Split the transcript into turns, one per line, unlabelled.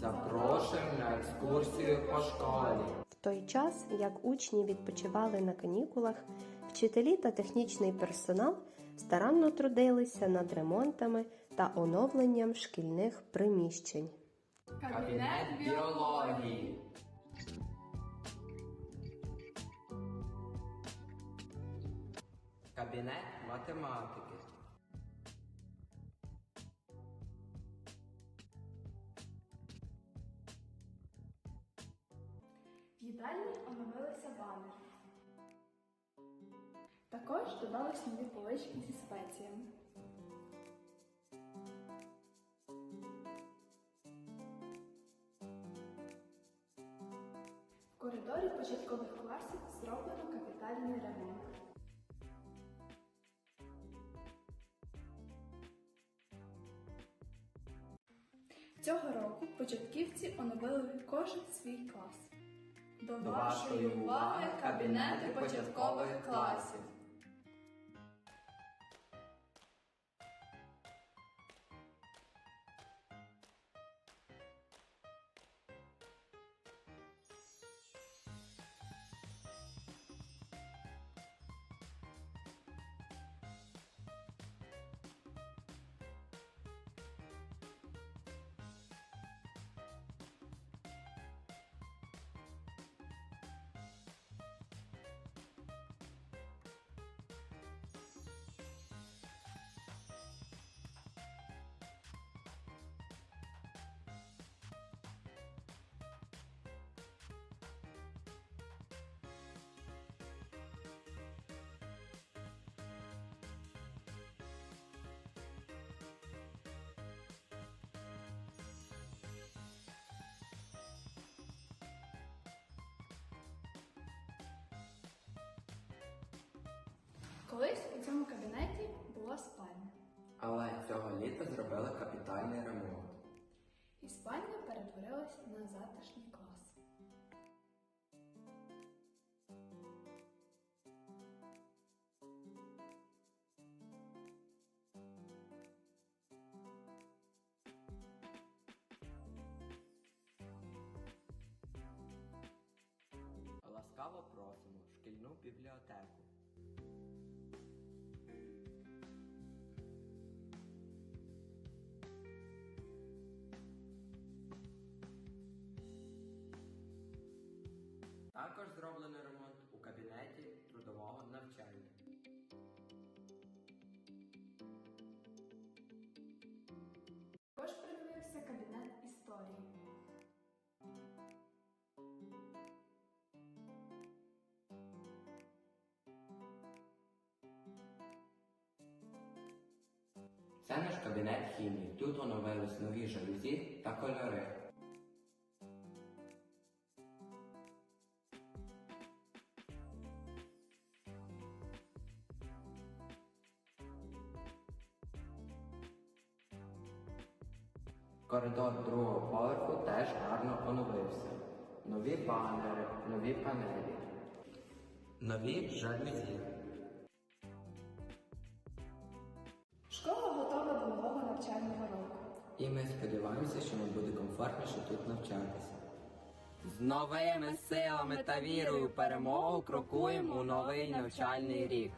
Запрошуємо на екскурсію по школі.
В той час, як учні відпочивали на канікулах, вчителі та технічний персонал старанно трудилися над ремонтами та оновленням шкільних приміщень.
Кабінет біології. Кабінет математики.
Їдальні оновилися банери. Також додались нові полички зі спеціями. В коридорі початкових класів зроблено капітальний ремонт. Цього року початківці оновили кожен свій клас. До,
вашої уваги кабінети початкових класів. Але цього літа зробили капітальний ремонт.
і спальня перетворилась на затишний клас.
Ласкаво просимо в шкільну бібліотеку. Також зроблено ремонт у кабінеті трудового навчання.
Також придивився кабінет історії.
Це наш кабінет хімії. Тут оновились нові жалюзі та кольори. Коридор другого поверху теж гарно оновився. Нові банери, нові панелі, нові жалюзі.
Школа готова до нового навчального року.
І ми сподіваємося, що нам буде комфортніше тут навчатися. З новими силами та вірою в перемогу крокуємо у новий навчальний рік.